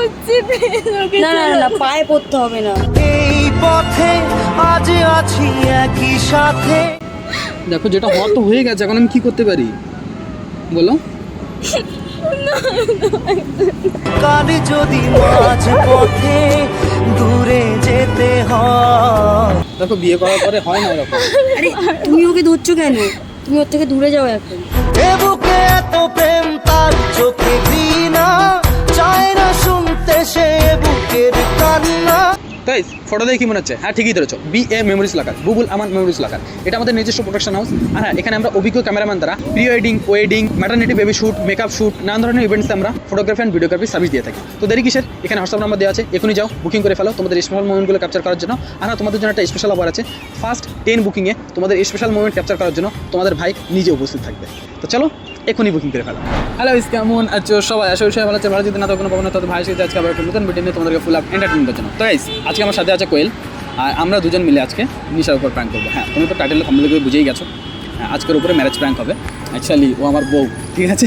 করছি না না না, না পায়ে পড়তে হবে না। এই পথে আজ আছি একই সাথে। দেখো যেটা হওয়ার তো হয়ে গেছে এখন আমি কি করতে পারি? বলো। কাল যদি মাঝ পথে দূরে যেতে হয়। দেখো বিয়ে করার পরে হয় না এরকম আরে তুমি ওকে ধরছো কেন? তুমি ওর থেকে দূরে যাও এখন। তাই ফটো দেখে কি মনে হচ্ছে? হ্যাঁ ঠিকই ধরেছো। বি এ মেমোরিজ লাগার বুবুল আমার মেমোরিজ লাগার এটা আমাদের নিজস্ব প্রোডাকশন হাউস আর হ্যাঁ এখানে আমরা অভিজ্ঞ ক্যামেরাম্যান দ্বারা pre wedding wedding maternity baby shoot makeup shoot নানান ধরনের ইভেন্টসে আমরা ফটোগ্রাফি অ্যান্ড ভিডিওগ্রাফি সার্ভিস দিয়ে থাকি। তো দেরি কিসের? এখানে হোয়াটসঅ্যাপ নাম্বার দেওয়া আছে। এখনই যাও বুকিং করে ফেলো তোমাদের স্পেশাল মোমেন্টগুলো ক্যাপচার করার জন্য। আর হ্যাঁ তোমাদের জন্য একটা স্পেশাল অফার আছে। ফার্স্ট টেন বুকিংয়ে তোমাদের স্পেশাল মোমেন্ট ক্যাপচার করার জন্য তোমাদের ভাই নিজে উপস্থিত থাকবে। তো চলো, এখনই বুকিং করে ফেলো। হ্যালো ইস কেমন আছো? সবাই আসলে সবাই ভালো আছে। ভালো যদি না তো কোনো পাবো না তত ভাই সাথে আজকে আবার নতুন ভিডিও নিয়ে তোমাদেরকে ফুল আপ এন্টারটেনমেন্টের জন্য। তো গাইস আজকে আমার সাথে আছে কোয়েল। আর আমরা দুজন মিলে আজকে নিশার উপর প্র্যাঙ্ক করব। হ্যাঁ তুমি তো টাইটেল কমপ্লিট করে বুঝেই গেছো। হ্যাঁ আজকের উপরে ম্যারেজ প্র্যাঙ্ক হবে। অ্যাকচুয়ালি ও আমার বউ, ঠিক আছে?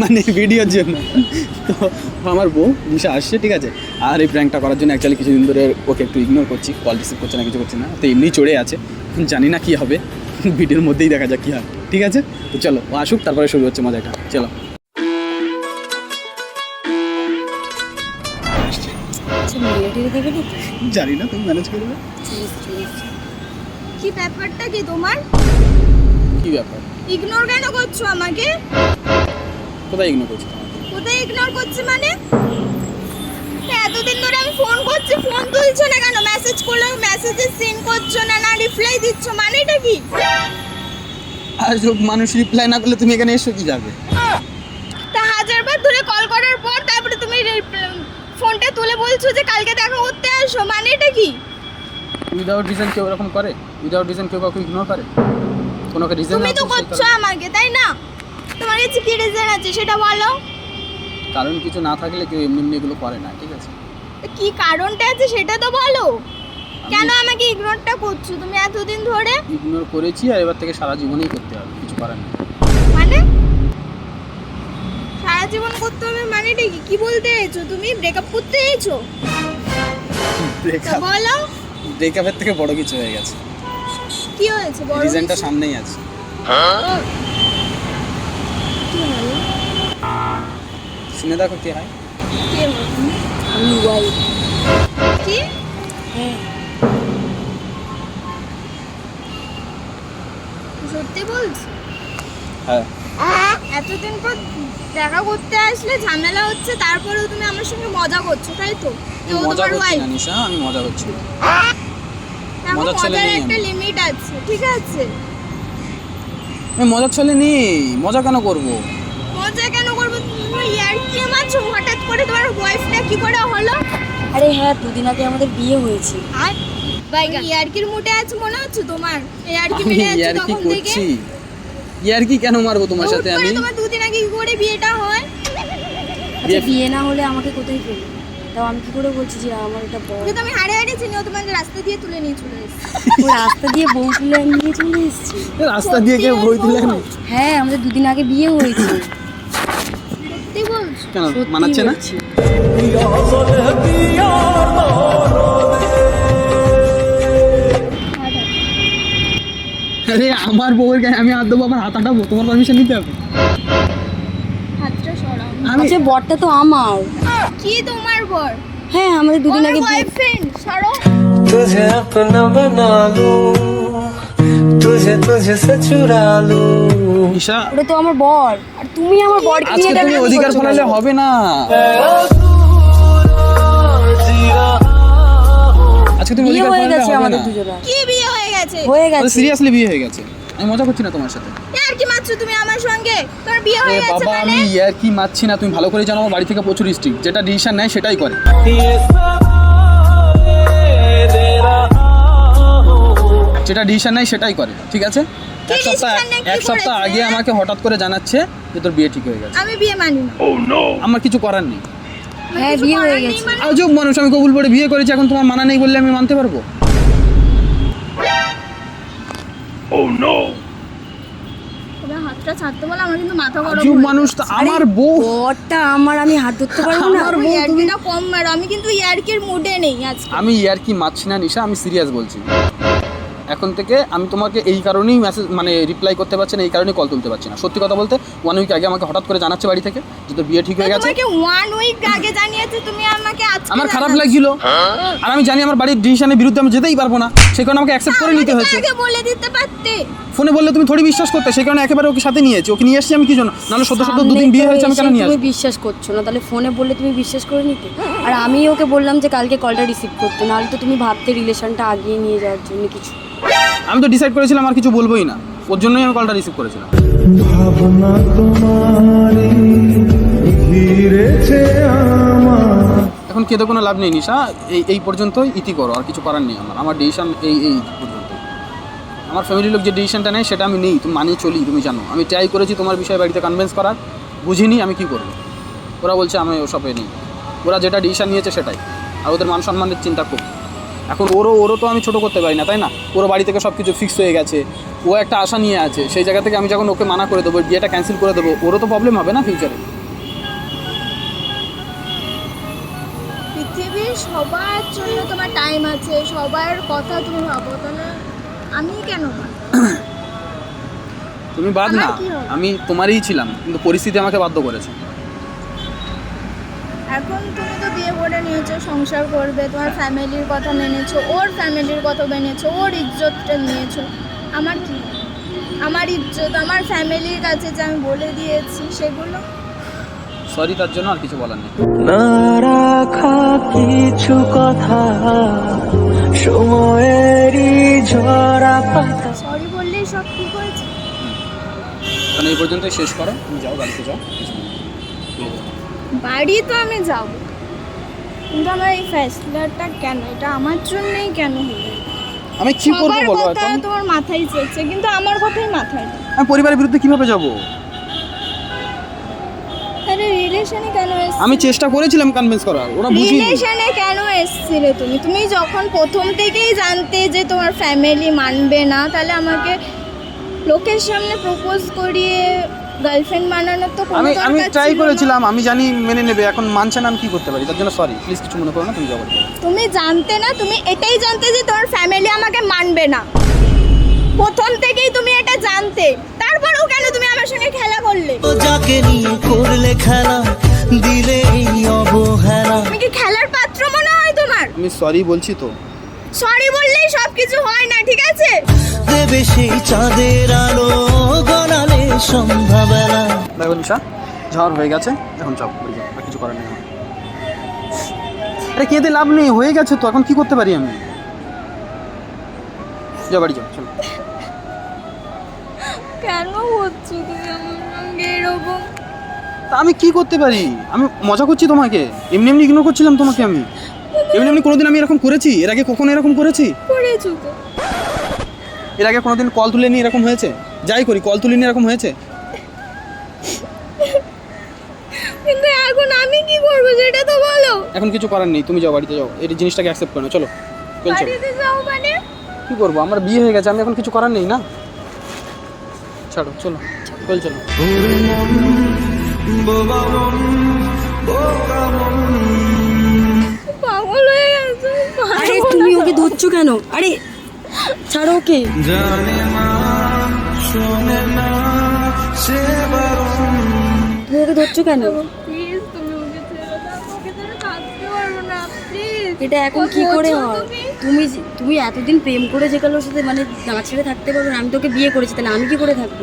মানে ভিডিওর জন্য। তো আমার বউ, নিশা আসছে, ঠিক আছে? আর এই প্র্যাঙ্কটা করার জন্য অ্যাকচুয়ালি কিছুদিন ধরে ওকে একটু ইগনোর করছি কল রিসিভ করছে না, কিছু করছে না। তো এমনি চড়ে আছে। জানি না কী হবে। ভিডিওর মধ্যেই দেখা যাক কী হয়, ঠিক আছে? তো চলো, ও আসুক, তারপরে শুরু হচ্ছে মজাটা। চলো। মেয়েটির দেবে না জানি না তুমি ম্যানেজ করবে please. কি ব্যাপারটা কি তোমার? কী ব্যাপার? ইগনোর কেন করছ আমাকে? কোথায় ইগনোর করছি? কোথায় ইগনোর করছি মানে? এতদিন ধরে আমি ফোন করছি ফোন তুলছো না কেন? মেসেজ করলে মেসেজে সিন করছ না না রিপ্লাই দিচ্ছ মানে এটা কি আর মানুষ রিপ্লাই না করলে তুমি এখানে এসো কি যাবে? তা হাজারবার ধরে কল করার পর তারপরে তুমি ফোনটা তুলে বলছো যে কালকে দেখা করতে আসো মানে এটা কি? উইদাউট রিজন কেউ এরকম করে? উইদাউট রিজন কেউ কাউকে ইগনোর করে? কোনো রিজন তুমি তো করছ আমাকে তাই না? তোমার কাছে কি রিজন আছে সেটা বলো। কারণ কিছু না থাকলে কেউ এমনি এমনি এগুলো করে না ঠিক আছে? কি কারণটা আছে সেটা তো বলো। কেন আমাকে ইগনোরটা করছ? তুমি এতদিন ধরে ইগনোর করেছি আর এবার থেকে সারা জীবনেই করতে হবে কিছু করার নেই মানে সারা জীবন করতে হবে মানেটা কি? কি বলতে চাইছো? তুমি ব্রেকআপ করতে চাইছো? ব্রেকআপ বলো। ব্রেকআপের থেকে বড় কিছু হয়ে গেছে। কি হয়েছে? বড় রিজনটা সামনেই আছে। শুনে দেখো কি হয়। কে আমি ওয়াই কি? হ্যাঁ। সত্যি বলছো? হ্যাঁ। এতদিন পর দেখা করতে আসলে ঝামেলা হচ্ছে তারপরেও তুমি আমার সঙ্গে মজা করছ তাই তো? কেউ মজা তোমার করছি ওয়াইফ নিশা আমি মজা করছি। না। দেখো মজার ছেলে মজার নেই একটা লিমিট আছে ঠিক আছে? আমি মজার ছলে নেই মজা কেন করব? মজা কেন করব? তুমি ইয়ার কি মারছো? হঠাৎ করে তোমার ওয়াইফটা কি করে হলো? আরে হ্যাঁ দুদিন আগে আমাদের বিয়ে হয়েছে। আর ইয়ার্কির মুডে আছে মনে হচ্ছে তোমার? ইয়ার্কি আমি মেরে আছে তখন থেকে? করছি। ইয়ার কি কেন মারবো তোমার সাথে আমি? তোমার দুদিন আগে কি করে বিয়েটা হয়। আচ্ছা বিয়ে না হলে আমাকে কোথায় পেল তাও আমি কি করে বলছি যে আমার এটা বড় ওকে তো আমি হাড়ে হাড়ে চিনি ও তোমাকে রাস্তা দিয়ে তুলে নিয়ে চলে এসেছে। ও রাস্তা দিয়ে বউ তুলে আমি নিয়ে চলে এসেছি। রাস্তা দিয়ে কেউ বই তুলে হ্যাঁ আমাদের দুদিন আগে বিয়ে হয়েছে। সত্যি বলছো? কেন মানাচ্ছে না? আরে আমার বউয়ের গায়ে আমি হাত দেবো আমার হাত হাঁটাবো তোমার পারমিশন নিতে হবে হাতটা সরাও আমি আচ্ছা বরটা তো আমার কি তোমার বর হ্যাঁ আমাদের দুদিন আমার আগে বিয়ে বয়ফ্রেন্ড সরো तुझे अपना बना लूं तुझे तुझे से चुरा लूं ঈশা ওটা তো আমার বর আর তুমি আমার বরকে আজকে নিয়ে তুমি ডাকাডাকি অধিকার করছো ফলালে কেন? হবে না আজকে তুমি বিয়ে অধিকার হয়ে ফলালে গেছে হবে আমাদের না দুজনের কি বিয়ে হয়ে গেছে? হয়ে গেছে। সিরিয়াসলি বিয়ে হয়ে গেছে। আমি মজা করছি না তোমার সাথে। ইয়ার কি মাছছো তুমি আমার সঙ্গে? তোর বিয়ে হয়ে গেছে বাবা মানে? আমি ইয়ার কি মাছছি না তুমি ভালো করে জানো আমার বাড়ি থেকে প্রচুর স্ট্রিক্ট। যেটা ডিসিশন নেয় সেটাই করে। যেটা ডিসিশন নেয় সেটাই করে ঠিক আছে? এক সপ্তাহ এক সপ্তাহ আগে আমাকে হঠাৎ করে জানাচ্ছে যে তোর বিয়ে ঠিক হয়ে গেছে। আমি বিয়ে মানি না। oh, আমার কিছু করার নেই। হ্যাঁ বিয়ে হয়ে গেছে। মানে? আজব মানুষ আমি কবুল পরে বিয়ে করেছি এখন তোমার মানা নেই বললে আমি মানতে পারব? হাত হাতটা ছাড়তে বলে আমার কিন্তু মাথা গরম আজব মানুষ তো আমার বউ। বরটা আমার আমি হাত ধরতে পারব না? আমার কম মারো আমি কিন্তু ইয়ার্কির মুডে নেই আজকে। আমি ইয়ার কি মারছি না নিশা আমি সিরিয়াস বলছি। এখন থেকে আমি তোমাকে এই কারণেই মেসেজ মানে রিপ্লাই করতে পারছি না এই কারণেই কল তুলতে পারছি না। সত্যি কথা বলতে ওয়ান উইক আগে আমাকে হঠাৎ করে জানাচ্ছে বাড়ি থেকে যে তোর বিয়ে ঠিক হয়ে গেছে। তোমাকে ওয়ান উইক আগে জানিয়েছে তুমি আমাকে আজকে আমার খারাপ। লাগছিল। আর আমি জানি আমার বাড়ির ডিসিশনের বিরুদ্ধে আমি যেতেই পারব না। সেই কারণে আমাকে অ্যাকসেপ্ট করে নিতে হয়েছে। আগে বলে দিতে পারতে। ফোনে বললে তুমি থোড়ি বিশ্বাস করতে সেই কারণে একেবারে ওকে সাথে নিয়েছি ওকে নিয়ে এসেছি আমি কি জন্য? নাহলে সদ্য সদ্য দুদিন বিয়ে হয়েছে আমি কেন নিয়ে তুমি বিশ্বাস করছ না তাহলে ফোনে বললে তুমি বিশ্বাস করে নিতে। আর আমি ওকে বললাম যে কালকে কলটা রিসিভ করতে নাহলে তো তুমি ভাবতে রিলেশনটা আগিয়ে নিয়ে যাওয়ার জন্য কিছু। আমি তো ডিসাইড করেছিলাম আর কিছু বলবোই না। ওর জন্যই আমি কলটা রিসিভ করেছিলাম। ভাবনা এখন কেঁদে কোনো লাভ নেই নিশা। এই এই পর্যন্ত ইতি করো আর কিছু করার নেই আমার। আমার ডিসিশন এই এই পর্যন্ত। আমার ফ্যামিলির লোক যে ডিসিশনটা নেয় সেটা আমি নেই। তুমি মানিয়ে চলি তুমি জানো। আমি ট্রাই করেছি তোমার বিষয়ে বাড়িতে কনভিন্স করার। বুঝিনি আমি কি করব? ওরা বলছে আমি ওসবে নেই। ওরা যেটা ডিসিশন নিয়েছে সেটাই। আর ওদের মান সম্মানের চিন্তা খুব এখন ওরও ওরও তো আমি ছোটো করতে পারি না তাই না? ওরও বাড়ি থেকে সব কিছু ফিক্স হয়ে গেছে। ও একটা আশা নিয়ে আছে সেই জায়গা থেকে আমি যখন ওকে মানা করে দেবো বিয়েটা ক্যান্সেল করে দেবো ওরও তো প্রবলেম হবে না ফিউচারে পৃথিবীর সবার জন্য তোমার টাইম আছে সবার কথা তুমি ভাবো তাহলে আমি কেন তুমি বাদ না আমি তোমারই ছিলাম কিন্তু পরিস্থিতি আমাকে বাধ্য করেছে। এখন তুমি তো বিয়ে করে নিয়েছো সংসার করবে তোমার ফ্যামিলির কথা মেনেছো ওর ফ্যামিলির কথা মেনেছো ওর ইজ্জতটা নিয়েছো। আমার কি? আমার ইজ্জত আমার ফ্যামিলির কাছে যে আমি বলে দিয়েছি সেগুলো? সরি তার জন্য আর কিছু বলার নেই। না রাখা কিছু কথা সময়েরই ঝরা পাতা। সরি বললেই সব ঠিক হয়েছে? কারণ এই পর্যন্তই শেষ করো। তুমি যাও বাড়িতে যাও। বাড়ি তো আমি যাব। কিন্তু আমার এই ফ্যাসলারটা কেন? এটা আমার জন্যই কেন হলো? আমি কি করব বলো? কথা তোমার মাথায় চেয়েছে কিন্তু আমার কথাই মাথায় নেই। আমি পরিবারের বিরুদ্ধে কীভাবে যাব? আরে রিলেশনে কেন এসেছিলে? আমি চেষ্টা করেছিলাম কনভিন্স করার ওরা বুঝিয়ে রিলেশনে কেন এসেছিলে তুমি? তুমি যখন প্রথম থেকেই জানতে যে তোমার ফ্যামিলি মানবে না তাহলে আমাকে লোকের সামনে প্রপোজ করিয়ে গার্লফ্রেন্ড বানানোর তো কোনো আমি আমি দরকার ট্রাই ছিল না। করেছিলাম আমি জানি মেনে নেবে এখন মানছে না আমি কি করতে পারি তার জন্য সরি প্লিজ কিছু মনে করো না তুমি বাড়িতে। তুমি জানতে না তুমি এটাই জানতে যে তোমার ফ্যামিলি আমাকে মানবে না। প্রথম থেকেই তুমি এটা জানতে তারপরেও কেন তুমি আমার সঙ্গে খেলা করলে? ও যাকে নিয়ে করলে খেলা দিলে এই অবহেলা। আমি কি খেলার পাত্র মনে হয় তোমার? আমি সরি বলছি তো। সরি বললেই সব কিছু হয় না ঠিক আছে? দেবে সেই চাঁদের আলো গনালে সন্ধ্যাবেলা দেখো নিশা ঝড় হয়ে গেছে এখন চাপ আর কিছু করার নেই আরে কেঁদে লাভ নেই হয়ে গেছে তো এখন কি করতে পারি আমি? যাও বাড়ি যাও চলো। কেন হচ্ছে তুমি আমার সঙ্গে এরকম? তা আমি কি করতে পারি? আমি মজা করছি তোমাকে এমনি এমনি ইগনোর করছিলাম তোমাকে আমি। এমনি এমনি কোনোদিন আমি এরকম করেছি? এর আগে কখনো এরকম করেছি? করেছ তো। এর আগে কোনোদিন কল তুলে নিয়ে এরকম হয়েছে? যাই করি কল তুলে নিয়ে এরকম হয়েছে? কিন্তু এখন আমি কি করব সেটা তো বলো। এখন কিছু করার নেই তুমি যাও বাড়িতে যাও এই জিনিসটাকে অ্যাকসেপ্ট করো চলো চল যাও মানে? কী করব আমার বিয়ে হয়ে গেছে আমি এখন কিছু করার নেই না? ছাড়ো চলো চল চলো। পাগল হয়ে গেছো আরে তুমি ওকে ধরছো কেন? আরে ছাড়ো ওকে। তুমি ওকে ধরছো কেন? এটা এখন কি করে হয়? তুমি? তুমি এতদিন প্রেম করে যে কারোর সাথে মানে না ছেড়ে থাকতে পারবে না আমি তোকে বিয়ে করেছি তাহলে আমি কি করে থাকব?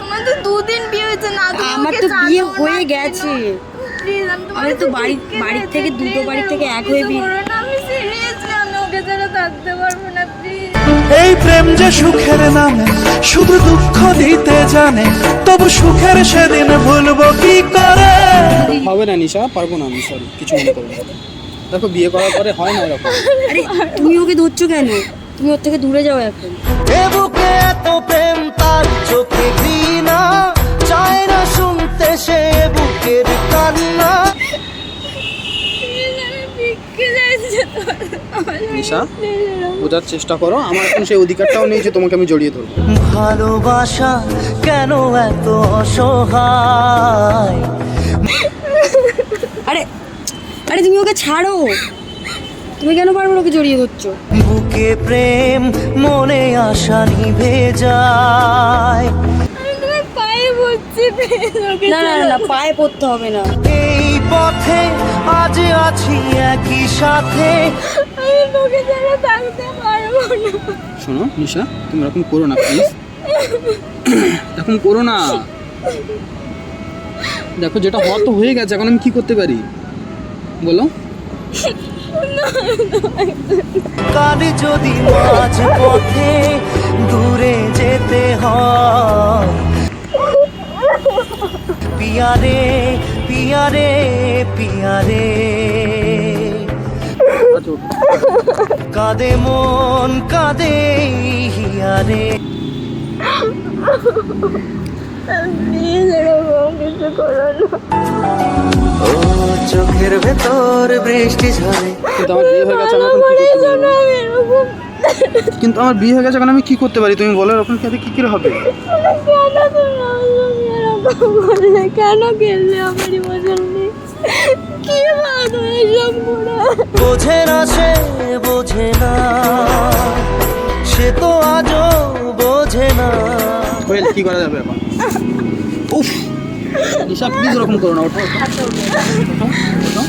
তোমার তো দুদিন বিয়ে হয়েছে না আমার তো বিয়ে হয়ে গেছে। আমি তো বাড়ি- বাড়ির থেকে দুটো বাড়ির থেকে এক হয়ে বিয়ে- এই প্রেম যে সুখের নামে শুধু দুঃখ দিতে জানে তবু সুখের সেদিন ভুলবো কি করে? হবে না নিশা পারব না আমি সরি কিছু মনে করব দেখো বিয়ে করার পরে হয় না এরকম আরে তুমি ওকে ধরছো কেন? তুমি ওর থেকে দূরে যাও এখন। এ বুকে এত প্রেম তার চোখে ঘৃণা। চায় না শুনতে সে বুকের কান্না। নিশা? বোঝার চেষ্টা করো। আমার এখন সেই অধিকারটাও নেই যে তোমাকে আমি জড়িয়ে ধরবো। ভালোবাসা কেন এত অসহায়? আরে আরে তুমি ওকে ছাড়ো। তুমি কেন বারবার ওকে জড়িয়ে ধরছো? বুকে প্রেম মনে আশা নিভে যায়। না না না, পায়ে পড়তে হবে না। এই পথে আজ আছি একই সাথে। আমি তোকে ছাড়া থাকতে পারব না শোনো, নিশা, তুমি এরকম করো না প্লিজ এরকম করো না। দেখো, যেটা হওয়ার তো হয়ে গেছে, এখন আমি কি করতে পারি? বলো। কাঁদে যদি মাঝ পথে দূরে যেতে হয়, পিয়ারে পিয়ারে পিয়ারে। কাঁদে মন কাঁদে হিয়ারে। প্লিজ এরকম কিছু করো ও চোখের ভেতর বৃষ্টি ঝরে। কিন্তু আমার বিয়ে হয়ে গেছে আমি এখন কি করতে পারি? আমি কিন্তু আমার বিয়ে হয়ে গেছে এখন আমি কি করতে পারি? তুমি বলো এরকম খেতে কি করে হবে? কেন করলে কেন খেললে আমার ইমোশন কি বাদ এসব করে বোঝে না সে বোঝে না। সে তো আজও বোঝে না। কোয়েল কি করা যাবে এখন? উফ নিশা প্লিজ ওরকম করো না ওঠো ওঠো। ওঠো, ওঠো।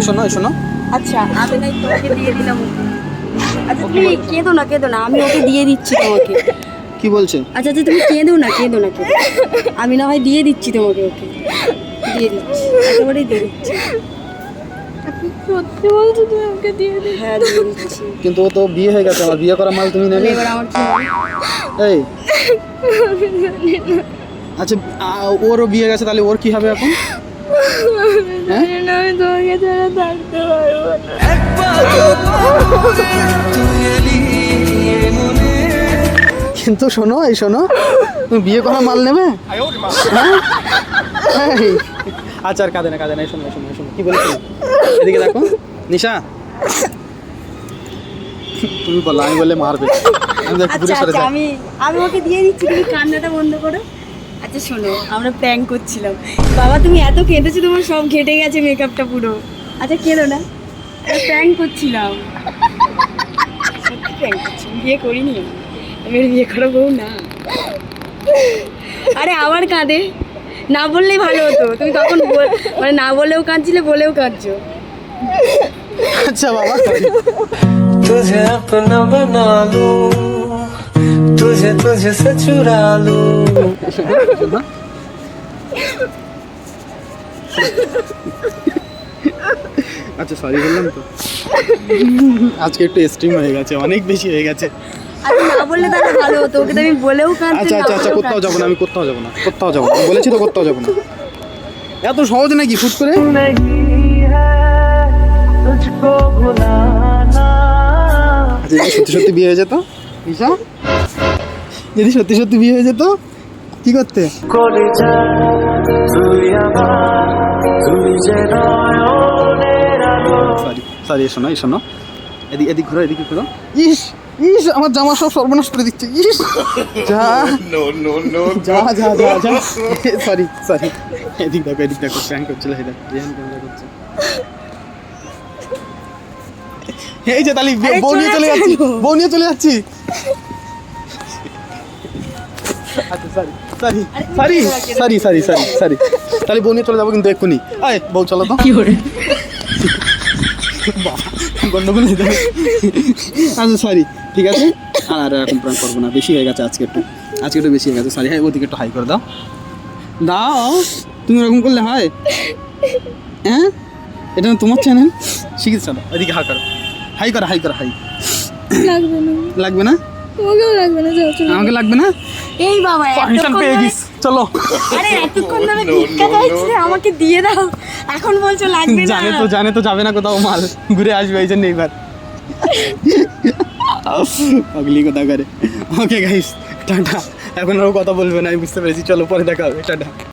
এসো না এসো না আচ্ছা আমি নাই তোমাকে দিয়ে দিলাম। আচ্ছা তুমি কেঁদো না কেঁদো না আমি ওকে দিয়ে দিচ্ছি তোমাকে। কি বলছে? আচ্ছা আচ্ছা তুমি কেঁদো না কেঁদো না কেঁদো। আমি না হয় দিয়ে দিচ্ছি তোমাকে ওকে। দিয়ে দিচ্ছি একেবারেই দিয়ে দিচ্ছি। সত্যি বলছো তুমি ওকে দিয়ে দিই হ্যাঁ দিয়ে দিচ্ছি। কিন্তু ও তো বিয়ে হয়ে গেছে আমার বিয়ে করা মাল তুমি নেবে? এবার আমার কি এই। আচ্ছা ওরও বিয়ে গেছে তাহলে ওর কি হবে এখন? আমি তোমাকে ছাড়া থাকতে পারব কিন্তু শোনো এই শোনো তুমি বিয়ে করা মাল নেবে? হ্যাঁ? আচ্ছা আর কাঁদে না কাঁদে না শোনো শোনো শোনো কি বলেছি এদিকে দেখো নিশা। তুমি বলো আমি বললে মারবে। আমি দেখ দূরে আচ্ছা সরে আচ্ছা আমি আমি ওকে দিয়ে দিচ্ছি তুমি কান্নাটা বন্ধ করো। আচ্ছা শোনো আমরা প্র্যাঙ্ক করছিলাম। বাবা তুমি এত কেঁদেছো তোমার সব ঘেটে গেছে মেকআপটা পুরো। আচ্ছা কেঁদো না। প্র্যাঙ্ক করছিলাম। সত্যি প্র্যাঙ্ক করছি বিয়ে করিনি। আমি। আমি বিয়ে করা বউ না। আরে আবার কাঁদে। না বললেই ভালো হতো। তুমি তখন মানে না বলেও কাঁদছিলে বলেও কাঁদছো। আচ্ছা বাবা তুঝে আপনা বানালো তুঝে তুঝে সে চুরালো আচ্ছা সরি বললাম তো। আজকে একটু স্ট্রিম হয়ে গেছে অনেক বেশি হয়ে গেছে। আচ্ছা আচ্ছা আচ্ছা কোথাও না আমি কোথাও যাব না কোথাও যাব না বলেছি তো কোথাও যাব না। এত সহজ নাকি ফুট করে? যদি সত্যি সত্যি বিয়ে হয়ে যেত যদি সত্যি সত্যি বিয়ে হয়ে যেত কি করতে? সরি সরি শোনো শোনো। এদিক এদিক ঘুরো এদিকে ঘুরো। ইস! ইস আমার জামা সব সর্বনাশ করে দিচ্ছে ইস। যা। যা যা যা যা। সরি সরি এদিক দেখো এদিক দেখো করছিল এই দেখো ক্যামেরা করছে। এই যে তালি বউ নিয়ে চলে যাচ্ছি বউ নিয়ে চলে যাচ্ছি। আচ্ছা sorry sorry sorry sorry sorry sorry sorry তাহলে বউ নিয়ে চলে যাব কিন্তু এক্ষুনি। আয় বউ চলো তো। কি করে? গন্ডগোল হয়ে যাবে। আচ্ছা সরি ঠিক আছে। আর এখন প্রাণ করব না বেশি হয়ে গেছে আজকে একটু। আজকে একটু বেশি হয়ে গেছে সরি হ্যাঁ ওদিকে একটু হাই করে দাও। দাও তুমি ওরকম করলে হয়? হ্যাঁ? এটা না তোমার চ্যানেল শিখেছ চলো ওদিকে হাই করো। হাই করো হাই করো হাই লাগবে না। লাগবে না? তোমাকেও লাগবে না আমাকে লাগবে না? এই বাবা পেয়ে গেছি। চলো। আরে এতক্ষণ ধরে ভিক্ষা চাইছিলে আমাকে দিয়ে দাও। এখন বলছো লাগবে না। জানে তো জানে তো যাবে না কোথাও মাল ঘুরে আসবে এই জন্য এবার। পাগলি কথা করে ওকে গাইস টাটা। এখন আর কথা বলবে না আমি বুঝতে পেরেছি। চলো পরে দেখা হবে। টাটা।